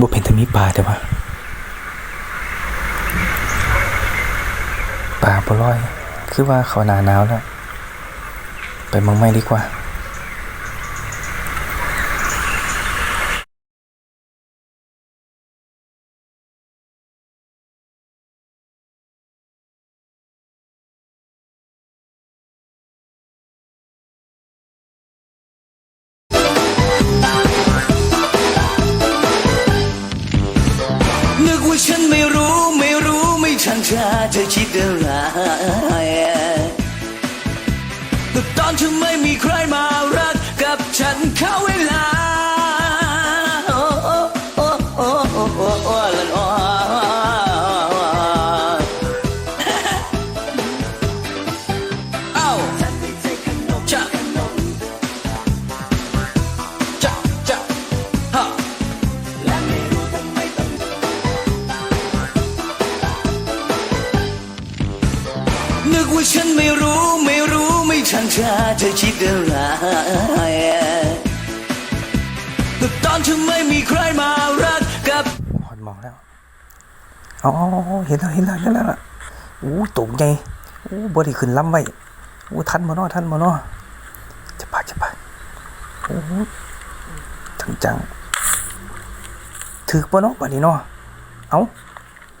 บ่เป็นแต่มีปลาแต่ว่าปลาบ่ลอย คือว่าเขาหนาหนาวแล้ว ไปเมืองไม่ดีกว่า 되지 ว่าฉันไม่รู้ไม่รู้ไม่ทันจะเธอคิดอะไรแต่ตอนเธอไม่มีใครมารักกับหอนมองแล้วอ๋อเห็นแล้วเห็นแล้วเห็นแล้วล่ะอู้ตกใหญ่อู้บ่ได้ขึ้นล้ำไว้อู้ทันบ่เนาะทันบ่เนาะจะปาจะปาโอ้จังจังถึกบ่เนาะบัดนี้เนาะเอ้า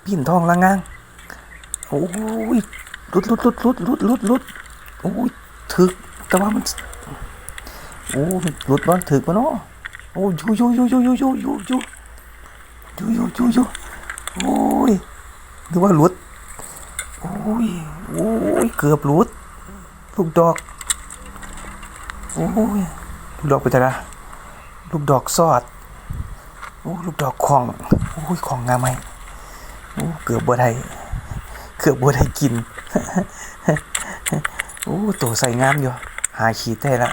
ปีนทองละงางโอ้ย ลุดลุดลุดลุดลุดลุดลุดโอ้ยถึกแต่ว่ามันโอ้ยหลุดบ่ถึกบ่เนาะโอ้ยยูยูยูยูยูยูยูยูยูยูยูยูโอ้ยนึกว่าหลุดโอ้ยโอ้ยเกือบหลุดลูกดอกโอ้ยลูกดอกไปจ้ะนะลูกดอกซอดโอ้ลูกดอกของโอ้ยของงามไหมโอ้เกือบบัวไทย กือบบัวไทยกินโอ้ตัวใส่งามอยู่หาขีดได้ละ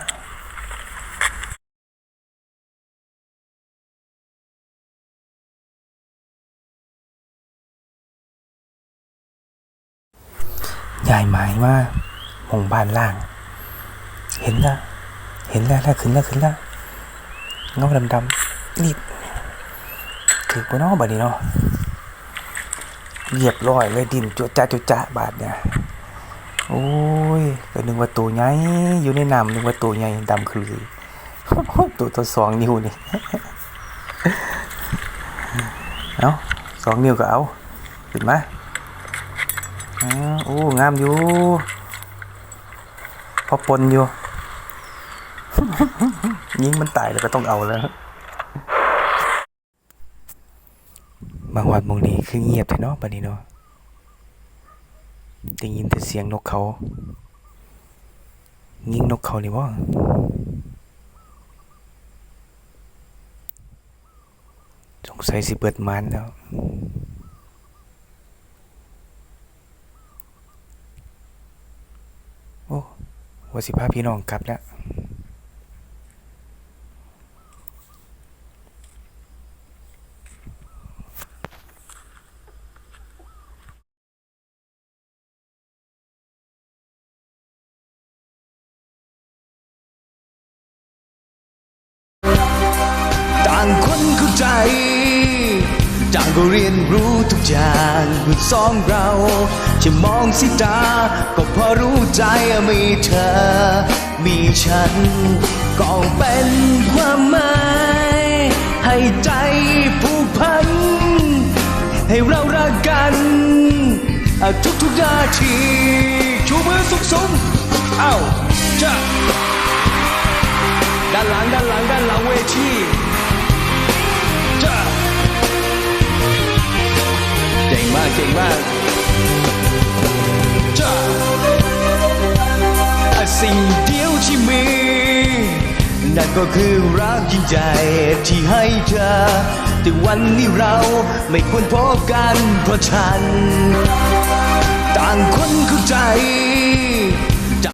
ยายหมายว่าหมองบ้านล่าง เห็นล้วเห็นแล้วแล้วขึ้นแล้วขึ้นแล้วเงาดำๆนี่ถือปนอบัดนี้เนาะ เรียบร้อยเลยดินจุจ้าจุจ้าบาดเนี่ยโอ้ยก็นึกว่าตัวใหญ่อยู่ในน้ำนึกว่าตัวใหญ่ดำคือตัวตัวสองนิ้วนี่เอาสองนิ้วก็เอาขึ้นมาอ๋อโอ้งามอยู่พอปนอยู่ ยิงมันตายแล้วก็ต้องเอาแล้ว บางวันบางนี้คือเงียบแต่เนาะบัดนี้เนาะได้ยินแต่เสียงนกเขา ยิงนกเขานี่ว่าสงสัยสิเปิดมานแล้วโอ้ว่าสิพาพี่น้องกลับแล้วางคนเข้าใจ ต่างก็เรียนรู้ทุกอย่างเมื่อสองเรา จะมองสิตา ก็พอรู้ใจมีเธอ มีฉันก็เป็นความหมายให้ใจผูกพัน ให้เรารักกันทุกทุกนาทีชูมือสุกสุมเอ้าจ้าด้านหลังด้านหลังด้านหลังเวที เก่งมากเก่งมากจ้าสิ่งเดียวที่มี นั่นก็คือรักยิ่งใหญ่ที่ให้เธอ แต่วันนี้เราไม่ควรพบกันเพราะฉัน ต่างคนเข้าใจ